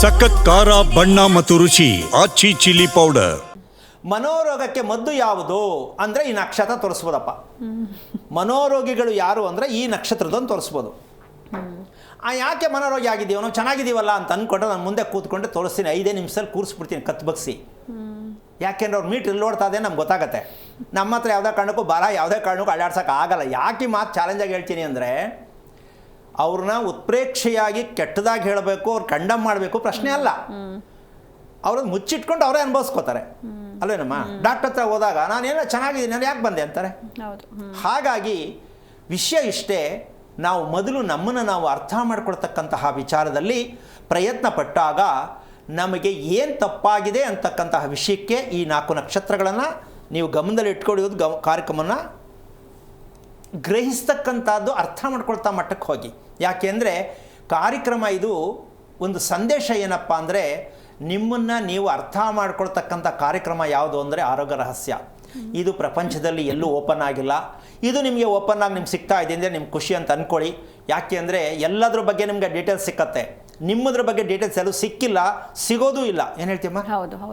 ಸಖತ್ ಖಾರ, ಬಣ್ಣ ಮತ್ತು ರುಚಿ ಆಚಿ ಚಿಲ್ಲಿ ಪೌಡರ್. ಮನೋರೋಗಕ್ಕೆ ಮದ್ದು ಯಾವುದು ಅಂದರೆ ಈ ನಕ್ಷತ್ರ ತೋರಿಸ್ಬೋದಪ್ಪ. ಮನೋರೋಗಿಗಳು ಯಾರು ಅಂದರೆ ಈ ನಕ್ಷತ್ರದೊಂದು ತೋರಿಸ್ಬೋದು. ಆ ಯಾಕೆ ಮನೋರೋಗಿ ಆಗಿದ್ದೀವೋ, ನಾವು ಚೆನ್ನಾಗಿದ್ದೀವಲ್ಲ ಅಂತ ಅಂದ್ಕೊಂಡ್ರೆ ನಾನು ಮುಂದೆ ಕೂತ್ಕೊಂಡು ತೋರಿಸ್ತೀನಿ, ಐದೇ ನಿಮಿಷದಲ್ಲಿ ಕೂರಿಸ್ಬಿಡ್ತೀನಿ, ಕತ್ ಬಗ್ಸಿ. ಯಾಕೆಂದ್ರೆ ಅವ್ರು ಮೀಟ್ ಇಲ್ಲಿ ನೋಡ್ತಾ ಇದೆ ನಮ್ಗೆ ಗೊತ್ತಾಗತ್ತೆ. ನಮ್ಮ ಹತ್ರ ಯಾವುದೇ ಕಾರಣಕ್ಕೂ ಬರ, ಯಾವುದೇ ಕಾರಣಕ್ಕೂ ಅಳ್ಳಾಡ್ಸೋಕ್ಕಾಗಲ್ಲ ಯಾಕೆ ಮಾತು ಚಾಲೆಂಜಾಗಿ ಹೇಳ್ತೀನಿ ಅಂದರೆ ಅವ್ರನ್ನ ಉತ್ಪ್ರೇಕ್ಷೆಯಾಗಿ ಕೆಟ್ಟದಾಗಿ ಹೇಳಬೇಕು ಅವ್ರು ಕಂಡಮ್ ಮಾಡಬೇಕು ಪ್ರಶ್ನೆ ಅಲ್ಲ. ಅವ್ರನ್ನ ಮುಚ್ಚಿಟ್ಕೊಂಡು ಅವರೇ ಅನುಭವಿಸ್ಕೋತಾರೆ. ಅಲ್ವೇನಮ್ಮ? ಡಾಕ್ಟರ್ ಹತ್ರ ಹೋದಾಗ ನಾನೇನೋ ಚೆನ್ನಾಗಿದ್ದೀನಿ ನಾನು ಯಾಕೆ ಬಂದೆ ಅಂತಾರೆ? ಹಾಗಾಗಿ ವಿಷಯ ಇಷ್ಟೇ ನಾವು ಮೊದಲು ನಮ್ಮನ್ನು ನಾವು ಅರ್ಥ ಮಾಡ್ಕೊಳ್ತಕ್ಕಂತಹ ವಿಚಾರದಲ್ಲಿ ಪ್ರಯತ್ನ ಪಟ್ಟಾಗ ನಮಗೆ ಏನು ತಪ್ಪಾಗಿದೆ ಅಂತಕ್ಕಂತಹ ವಿಷಯಕ್ಕೆ ಈ ನಾಲ್ಕು ನಕ್ಷತ್ರಗಳನ್ನು ನೀವು ಗಮನದಲ್ಲಿ ಇಟ್ಕೊಳ್ಳೋದು ಗ ಕಾರ್ಯಕ್ರಮನ ಗ್ರಹಿಸ್ತಕ್ಕಂಥದ್ದು ಅರ್ಥ ಮಾಡ್ಕೊಳ್ತಾ ಮಟ್ಟಕ್ಕೆ ಹೋಗಿ. ಯಾಕೆಂದರೆ ಕಾರ್ಯಕ್ರಮ ಇದು ಒಂದು ಸಂದೇಶ ಏನಪ್ಪ ಅಂದರೆ ನಿಮ್ಮನ್ನು ನೀವು ಅರ್ಥ ಮಾಡ್ಕೊಳ್ತಕ್ಕಂಥ ಕಾರ್ಯಕ್ರಮ ಯಾವುದು ಅಂದರೆ ಆರೋಗ್ಯ ರಹಸ್ಯ. ಇದು ಪ್ರಪಂಚದಲ್ಲಿ ಎಲ್ಲೂ ಓಪನ್ ಆಗಿಲ್ಲ. ಇದು ನಿಮಗೆ ಓಪನ್ ಆಗಿ ನಿಮ್ಗೆ ಸಿಗ್ತಾ ಇದೆ ಅಂದರೆ ನಿಮ್ಗೆ ಖುಷಿ ಅಂತ ಅಂದ್ಕೊಳ್ಳಿ ಯಾಕೆ ಅಂದರೆ ಎಲ್ಲದ್ರ ಬಗ್ಗೆ ನಿಮಗೆ ಡೀಟೇಲ್ಸ್ ಸಿಕ್ಕತ್ತೆ. ನಿಮ್ಮದ್ರ ಬಗ್ಗೆ ಡೀಟೇಲ್ಸ್ ಎಲ್ಲೂ ಸಿಕ್ಕಿಲ್ಲ, ಸಿಗೋದೂ ಇಲ್ಲ. ಏನು ಹೇಳ್ತೀಯಮ್ಮ? ಹೌದು.